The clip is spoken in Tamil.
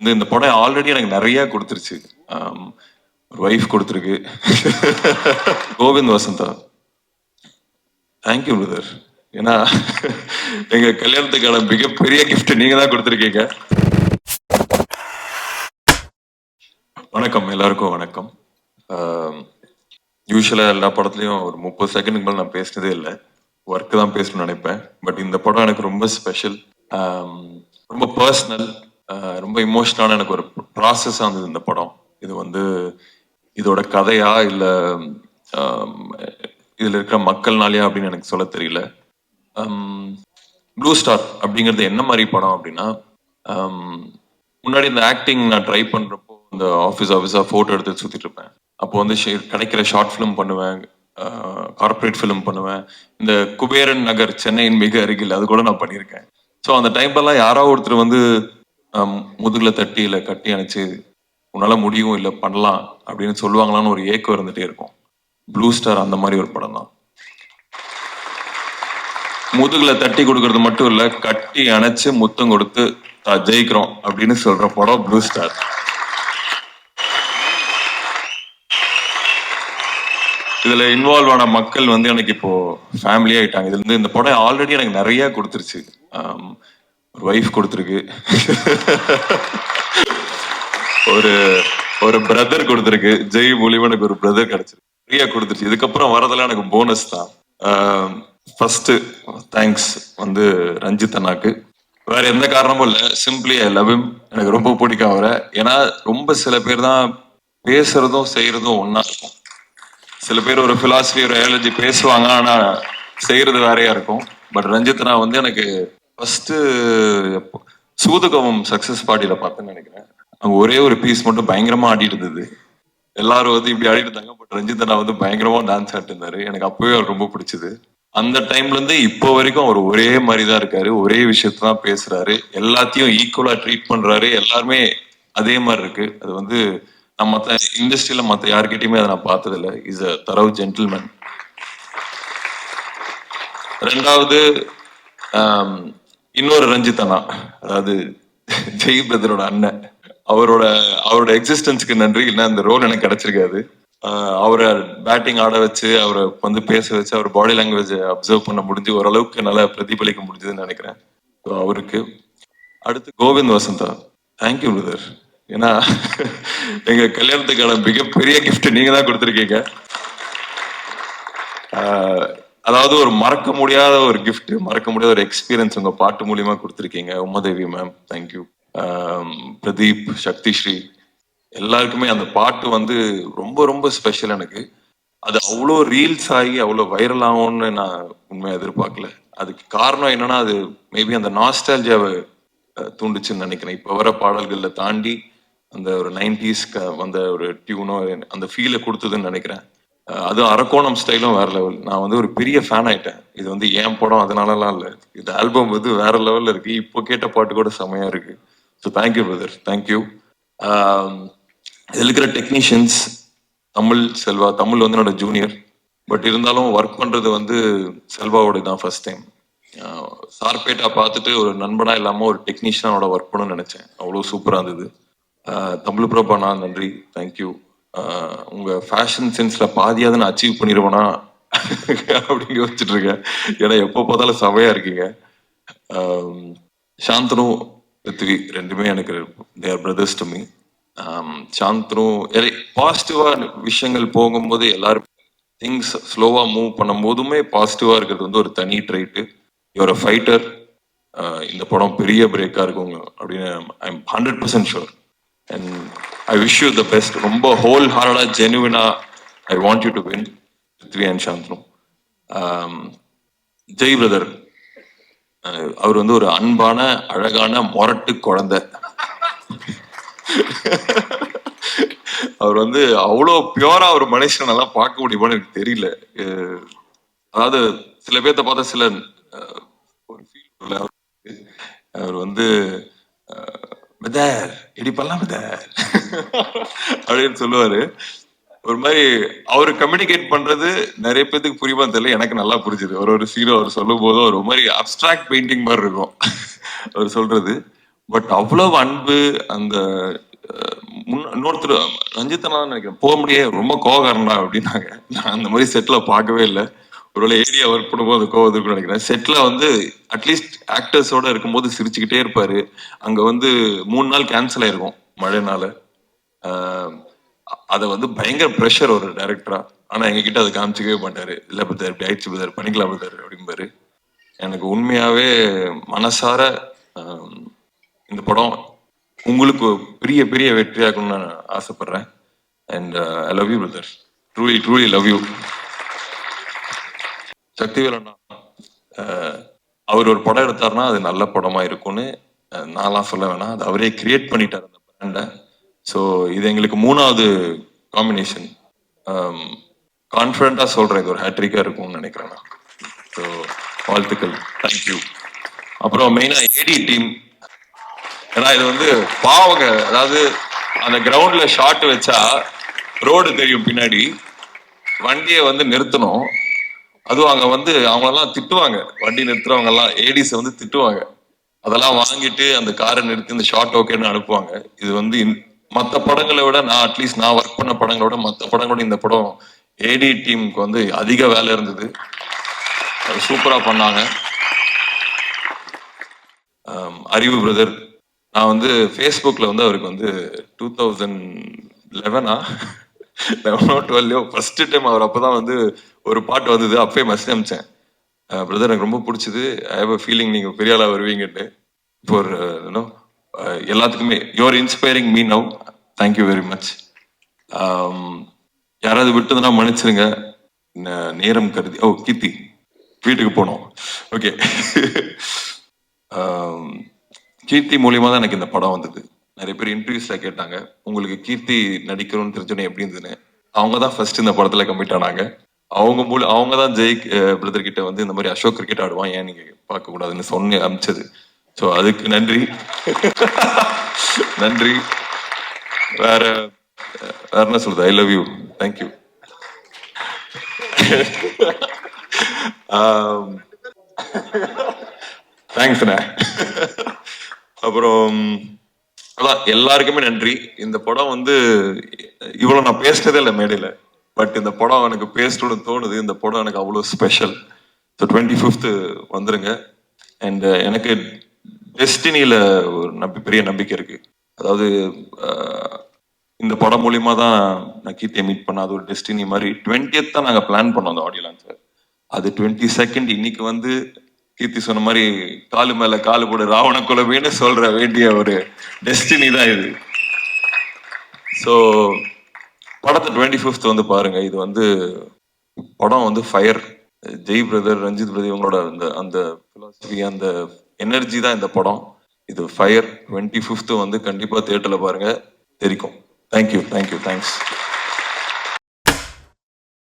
இந்த இந்த படம் ஆல்ரெடி எனக்கு நிறைய கொடுத்துருச்சு. ஒரு ஒய்ஃப் கொடுத்துருக்கு. கோவிந்த் வசந்தா. தேங்க்யூ பிரதர் ஏன்னா எங்க கல்யாணத்துக்கான மிகப்பெரிய கிஃப்ட் நீங்க தான் கொடுத்துருக்கீங்க. வணக்கம் எல்லாருக்கும் வணக்கம். யூஸ்வலா எல்லா படத்துலயும் ஒரு முப்பது செகண்டுக்கு மேலே நான் பேசினதே இல்லை. ஒர்க் தான் பேசணும்னு நினைப்பேன். பட் இந்த படம் எனக்கு ரொம்ப ஸ்பெஷல் ரொம்ப பர்சனல் ரொம்ப இமோஷனலான எனக்கு ஒரு ப்ராசஸ் இருந்தது இந்த படம். இது வந்து இதோட கதையா இல்ல இதில் இதுல இருக்கிற மக்கள்னாலயா அப்படின்னு எனக்கு சொல்ல தெரியல. ப்ளூ ஸ்டார் அப்படிங்கிறது என்ன மாதிரி படம் அப்படின்னா முன்னாடி இந்த ஆக்டிங் நான் ட்ரை பண்றப்போ இந்த ஆஃபீஸ் ஆஃபீஸா போட்டோ எடுத்து சுத்திட்டு இருப்பேன். அப்போ வந்து கிடைக்கிற ஷார்ட் ஃபிலிம் பண்ணுவேன் கார்ப்பரேட் ஃபிலிம் பண்ணுவேன். இந்த குபேரன் நகர் சென்னையின் மிக அருகில் அது கூட நான் பண்ணியிருக்கேன். ஸோ அந்த டைம்லலாம் யாரோ ஒருத்தர் வந்து முதுகுல தட்டி இல்லை கட்டி அணைச்சு உன்னால முடியும் இல்லை பண்ணலாம் அப்படின்னு சொல்லுவாங்களான்னு ஒரு ஏக்கம் இருந்துகிட்டே இருக்கும். ப்ளூ ஸ்டார் அந்த மாதிரி ஒரு படம் தான். முதுகுல தட்டி கொடுக்கறது மட்டும் இல்ல கட்டி அணைச்சு முத்தம் கொடுத்து ஜெயிக்கிறோம் அப்படின்னு சொல்ற படம் ப்ளூ ஸ்டார் இதுல இன்வால்வ் ஆன மக்கள் வந்து எனக்கு இப்போ ஃபேமிலி ஆயிட்டாங்க. இதுல இருந்து இந்த படம் ஆல்ரெடி எனக்கு நிறைய கொடுத்துருச்சு. ஒரு ஒய்ஃப் கொடுத்துருக்கு. ஒரு ஒரு பிரதர் கொடுத்துருக்கு. ஜெய் மூலியமா எனக்கு ஒரு பிரதர் கிடைச்சிருக்கு. ஃப்ரீயா கொடுத்துருச்சு. இதுக்கப்புறம் வரதெல்லாம் எனக்கு போனஸ் தான். ஃபர்ஸ்ட் தேங்க்ஸ் வந்து ரஞ்சித் அண்ணாக்கு. வேற எந்த காரணமும் இல்லை. சிம்பிளி ஐ லவ் எனக்கு ரொம்ப பிடிக்கும் அவரை. ஏன்னா ரொம்ப சில பேர் தான் பேசுறதும் செய்யறதும் ஒன்னா இருக்கும். சில பேர் ஒரு பிலாசபி ஒரு ஐயாலஜி பேசுவாங்க ஆனா செய்யறது வேறையா இருக்கும். பட் ரஞ்சித்னா வந்து எனக்கு ஃபர்ஸ்ட் சூதகவம் சக்சஸ் பார்ட்டியில பார்த்தேன்னு நினைக்கிறேன். அங்க ஒரே ஒரு பீஸ் மட்டும் பயங்கரமா ஆடிட்டு இருந்தது. எல்லாரும் வந்து இப்படி ஆடிட்டு இருந்தாங்க பட் ரஞ்சித் வந்து பயங்கரமா டான்ஸ் ஆடிட்டு இருந்தாரு. எனக்கு அப்பவே அவர் ரொம்ப பிடிச்சது. அந்த டைம்ல இருந்து இப்போ வரைக்கும் அவர் ஒரே மாதிரி தான் இருக்காரு. ஒரே விஷயத்தை தான் பேசுறாரு. எல்லாத்தையும் ஈக்குவலா ட்ரீட் பண்றாரு. எல்லாருமே அதே மாதிரி இருக்கு. அது வந்து நான் மத்த இண்டஸ்ட்ரியில மத்த யாருக்கிட்டையுமே அதை நான் பார்த்ததில்லை. இஸ் அ தரவு ஜென்டில்மேன் ரெண்டாவது இன்னொரு ரஞ்சித் அதாவது ஜெய் பிரதரோட அண்ணன். அவரோட அவரோட எக்ஸிஸ்டன்ஸ்க்கு நன்றி. இல்லை அந்த ரோல் எனக்கு கிடைச்சிருக்காது. ஆஹ் அவரை பேட்டிங் ஆட வச்சு அவரை வந்து பேச வச்சு அவர் பாடி லாங்குவேஜ் அப்சர்வ் பண்ண முடிஞ்சு ஓரளவுக்கு நல்லா பிரதிபலிக்க முடிஞ்சதுன்னு நினைக்கிறேன். ஸோ அவருக்கு அடுத்து கோவிந்த் வசந்தா. தேங்க்யூ பிரதர் ஏன்னா எங்க கல்யாணத்துக்கான மிகப்பெரிய கிஃப்ட் நீங்க தான் கொடுத்துருக்கீங்க. ஆஹ் அதாவது ஒரு மறக்க முடியாத ஒரு கிஃப்ட் மறக்க முடியாத ஒரு எக்ஸ்பீரியன்ஸ் உங்க பாட்டு மூலியமா கொடுத்துருக்கீங்க. Umadevi ma'am thank you Pradeep Sakthi Sri எல்லாருக்குமே அந்த பாட்டு வந்து ரொம்ப ரொம்ப ஸ்பெஷல் எனக்கு. அது அவ்வளோ ரீல்ஸ் ஆகி அவ்வளோ வைரல் ஆகும்னு நான் உண்மையாக எதிர்பார்க்கல. அதுக்கு காரணம் என்னன்னா அது மேபி அந்த நாஸ்டாலஜியாவை தூண்டுச்சுன்னு நினைக்கிறேன். இப்போ வர பாடல்களில் தாண்டி அந்த ஒரு நைன்டிஸ்க்கு வந்த ஒரு டியூனோ அந்த ஃபீலை கொடுத்ததுன்னு நினைக்கிறேன். அது அதுவும் அரக்கோணம் ஸ்டைலும் வேற லெவல் நான் வந்து ஒரு பெரிய ஃபேன் ஆயிட்டேன். இது வந்து ஏன் படம்? அதனாலலாம் இல்லை. இது ஆல்பம் வந்து வேற லெவலில் இருக்கு. இப்போ கேட்ட பாட்டு கூட செமையா இருக்கு. ஸோ தேங்க்யூ பிரதர் தேங்க்யூ இதில் இருக்கிற டெக்னீஷியன்ஸ் தமிழ் செல்வா தமிழ் வந்து என்னோட ஜூனியர் பட் இருந்தாலும் ஒர்க் பண்ணுறது வந்து செல்வாவோட தான் ஃபர்ஸ்ட் டைம் uh, சார்பேட்டா பார்த்துட்டு ஒரு நண்பனா இல்லாமல் ஒரு டெக்னீஷியனோட ஒர்க் பண்ணணும்னு நினைச்சேன். அவ்வளோ சூப்பராக இருந்தது. Uh, தமிழ் பிரபா நான் நன்றி. தேங்க்யூ உங்க ஃபேஷன் சென்ஸ்ல பாதியாவது நான் அச்சீவ் பண்ணிடுவேனா அப்படின்னு யோசிச்சுட்டு இருக்கேன். ஏன்னா எப்போ பார்த்தாலும் செவையாக இருக்கீங்க. சாந்தனு பிருத்வி ரெண்டுமே எனக்கு they're brothers to me Shanthanu பாசிட்டிவா விஷயங்கள் போகும்போது எல்லாரும் திங்ஸ் ஸ்லோவா மூவ் பண்ணும் போதுமே பாசிட்டிவா இருக்கிறது வந்து ஒரு தனி ட்ரைட்டு யுவர் ஃபைட்டர் இந்த படம் பெரிய பிரேக்கா இருக்கும் அப்படின்னு I am hundred percent sure and I wish you the best ரொம்ப ஹோல் ஹார்டா ஜெனுவினா I want you to win Prithvi and Shanthanu Jai brother அவர் வந்து ஒரு அன்பான அழகான மொரட்டு குழந்தை. அவர் வந்து அவ்வளோ பியூரா ஒரு மனுஷன் நல்லா பார்க்க முடியுமான்னு எனக்கு தெரியல. Uh, அதாவது சில பேர்த்த பார்த்தா சில uh, ஒரு ஃபீல் அவர் வந்து uh, பதார் இடி பண்ணலாம் அப்படின்னு சொல்லுவாரு. ஒரு மாதிரி அவர் கம்யூனிகேட் பண்றது நிறைய பேத்துக்கு புரியுமா தெரியல. எனக்கு நல்லா புரிஞ்சுது. ஒரு ஒரு சீரோ அவர் சொல்லும் போதும் ஒரு மாதிரி அப்டிராக்ட் பெயிண்டிங் மாதிரி இருக்கும். அவர் சொல்றது. பட் அவ்வளவு அன்பு அந்த இன்னொருத்தர் ரஞ்சித்தனா நினைக்கிறேன். போக முடியாது. ரொம்ப கோவக்காரன்டா அப்படின்னாங்க. நான் அந்த மாதிரி செட்டில் பார்க்கவே இல்லை. ஒருவேளை ஏரியா ஒர்க் பண்ணும்போது அந்த கோவம் இருக்குன்னு நினைக்கிறேன். செட்ல வந்து அட்லீஸ்ட் ஆக்டர்ஸோட இருக்கும்போது சிரிச்சுக்கிட்டே இருப்பாரு. அங்க வந்து மூணு நாள் கேன்சல் ஆயிருக்கும் மழைனால. அதை வந்து பயங்கர ப்ரெஷர் ஒரு டைரக்டரா ஆனா எங்ககிட்ட அதை காமிச்சிக்கவே மாட்டாரு. இல்ல பிரதர் இப்படி ஆயிடுச்சு பிரதர் பண்ணிக்கலாம் பிரதர் அப்படிம்பாரு. எனக்கு உண்மையாவே மனசார இந்த படம் உங்களுக்கு பெரிய பெரிய வெற்றியாகணும்னு நான் ஆசைப்படுறேன். And I love you brother truly truly love you Sakthivel அண்ணா அவர் ஒரு படம் எடுத்தாருன்னா அது நல்ல படமா இருக்கும்னு நான்லாம் சொல்ல வேணாம். அது அவரே கிரியேட் பண்ணிட்டார் அந்த பிராண்டை ஸோ இது எங்களுக்கு மூணாவது காம்பினேஷன் கான்ஃபிடண்டா சொல்றேன் இது ஒரு ஹேட்ரிக்கா இருக்கும்னு நினைக்கிறேன் நான் ஸோ வாழ்த்துக்கள் தேங்க்யூ அப்புறம் மெயினா ஏடி டீம் ஏன்னா இது வந்து பாவங்க அதாவது அந்த கிரவுண்ட்ல ஷாட் வச்சா ரோடு தெரியும் பின்னாடி. வண்டியை வந்து நிறுத்தணும். அதுவும் அங்க வந்து அவங்களெல்லாம் திட்டுவாங்க. வண்டி நிறுத்துறவங்க எல்லாம் ஏடிஸை வந்து திட்டுவாங்க. அதெல்லாம் வாங்கிட்டு அந்த காரை நிறுத்தி இந்த ஷார்ட் ஓகேன்னு அனுப்புவாங்க. இது வந்து மற்ற படங்களை விட நான் அட்லீஸ்ட் நான் ஒர்க் பண்ண படங்களோட மற்ற படங்களோட இந்த படம் ஏடி டீமுக்கு வந்து அதிக வேலை இருந்தது. அது சூப்பராக பண்ணாங்க. அறிவு பிரதர் நான் வந்து ஃபேஸ்புக்கில் வந்து அவருக்கு வந்து டூ தௌசண்ட் லெவனா லெவனோ டுவெல்லையோ ஃபர்ஸ்ட் டைம் அவர் அப்போ தான் வந்து ஒரு பாட்டு வந்தது அப்பயே மெசேஜ் அமிச்சேன். பிரதர் எனக்கு ரொம்ப பிடிச்சது. ஐ ஹவ் அ ஃபீலிங் நீங்கள் பெரிய ஆளாக வருவீங்கன்னு. இப்போ ஒரு யூனோ எல்லாத்துக்குமே. Your inspiring me now thank you very much யாராவது விட்டதுன்னா மன்னிச்சிருங்க. ந- நேரம் கருதி ஓ கீர்த்தி வீட்டுக்கு போனோம். ஓகே கீர்த்தி மூலியமாக தான் எனக்கு இந்த படம் வந்தது. நிறைய பேர் இன்டர்வியூஸ்ல கேட்டாங்க. உங்களுக்கு கீர்த்தி நடிக்கணும்னு தெரிஞ்சோன்னே எப்படி இருந்ததுன்னு. அவங்க தான் ஃபர்ஸ்ட் இந்த படத்துல கம்ப்ளீட் ஆனாங்க. அவங்க மூல அவங்க தான் ஜெய் பிரதர் கிட்ட வந்து இந்த மாதிரி அசோக் கிரிக்கெட் ஆடுவான் ஏன் நீங்க பார்க்க கூடாதுன்னு சொன்னு அமிச்சது ஸோ அதுக்கு நன்றி. நன்றி. வேற வேற என்ன சொல்றது? I love you thank you தேங்க்ஸ்ண்ணே அப்புறம் அதான் எல்லாருக்குமே நன்றி. இந்த படம் வந்து இவ்வளவு நான் பேசினதே இல்லை மேடையில. பட் இந்த படம் எனக்கு பேசணும்னு தோணுது. இந்த படம் எனக்கு அவ்வளோ ஸ்பெஷல் ஸோ டுவெண்ட்டி ஃபிஃப்த்து வந்துருங்க அண்ட் uh, எனக்கு டெஸ்டினியில் ஒரு நம்பி பெரிய நம்பிக்கை இருக்கு. அதாவது uh, இந்த படம் மூலியமாக தான் நான் கீர்த்தியை மீட் பண்ண அது ஒரு டெஸ்டினி மாதிரி. டுவெண்ட்டியத் தான் நாங்கள் பிளான் பண்ணோம் அந்த ஆடியோ லான்ச்சை அது டுவெண்ட்டி செகண்ட் இன்னைக்கு வந்து கீர்த்தி சொன்ன மாதிரி காலு மேல காலு போடு ராவண குலவேன்னு சொல்ற வேண்டிய ஒரு டெஸ்டினி தான் இது. ஸோ படத்தை டுவெண்ட்டி ஃபிஃப்த் வந்து பாருங்க. இது வந்து படம் வந்து fire Jai brother Ranjith brother இவங்களோட அந்த அந்த philosophy அந்த எனர்ஜி தான் இந்த படம். இது ஃபயர் டுவெண்ட்டி ஃபிஃப்த் வந்து கண்டிப்பாக தேட்டரில் பாருங்க. தெரிக்கும். Thank you thank you thanks